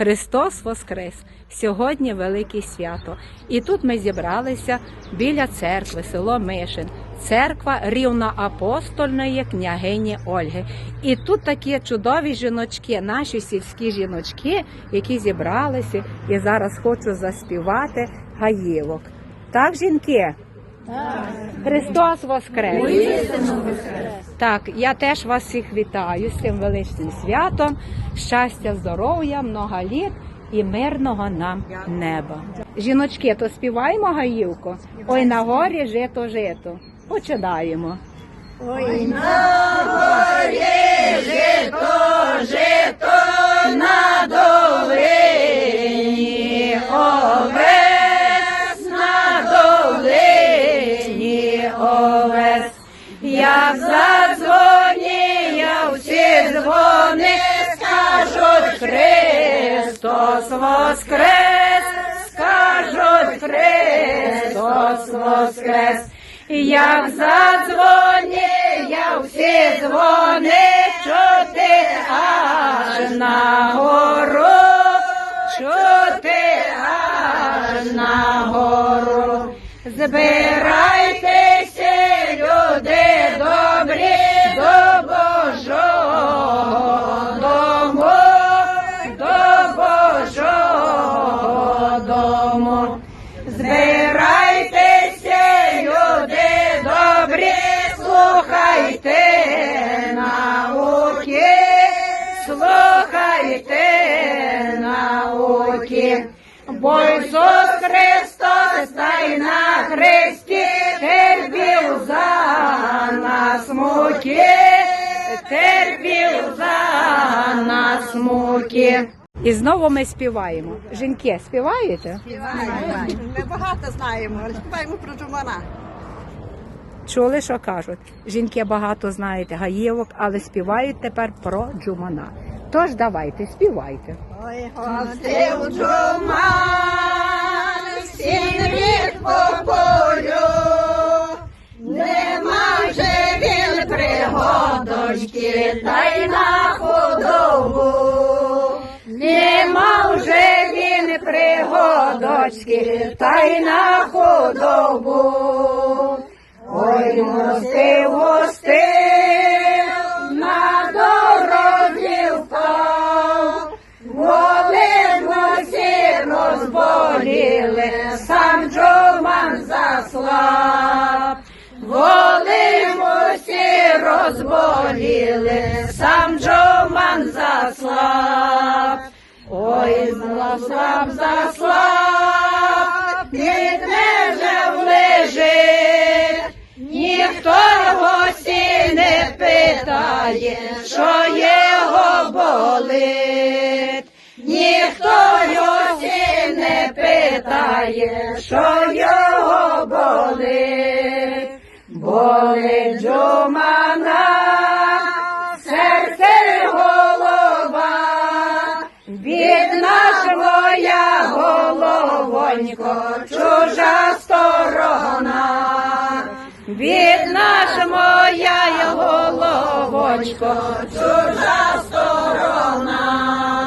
Христос Воскрес! Сьогодні велике свято. І тут ми зібралися біля церкви, село Мишин, церква рівноапостольної княгині Ольги. І тут такі чудові жіночки, наші сільські жіночки, які зібралися і зараз хочу заспівати гаївок. Так, жінки? Христос Воскрес! Так, я теж вас всіх вітаю з цим величним святом. Щастя, здоров'я, много літ і мирного нам неба. Жіночки, то співаємо гаївку. Ой на горі жито жито. Починаємо. Ой на горі жито, дзвони, скажуть Христос воскрес, скажуть Христос воскрес. Як задзвоніє всі дзвони, чути аж на гору, чути аж на гору. Збирайтеся, науки. Бо Ісус Христос та й на хресті терпів за нас муки, терпів за нас муки. І знову ми співаємо. Жінки, співаєте? Ми багато знаємо, але співаємо про Джумана. Чули, що кажуть? Жінки багато знаєте гаївок, але співають тепер про джумана. Тож давайте, співайте. Ой, гостив Джуман, всім рік по полю, нема вже він пригодочки, та й на худобу. Нема вже він пригодочки, та й на худобу. Ой, гостив, гостив, сам Джоман заслав. Воли всі розболіли, сам Джоман заслав. Ой, заслав, заслав, під нежем лежить, ніхто гості не питає, що його болить. Питає, що його болить. Болить Джумана, серце голова, бідна ж моя головонько, чужа сторона, бідна ж моя головонько, чужа сторона.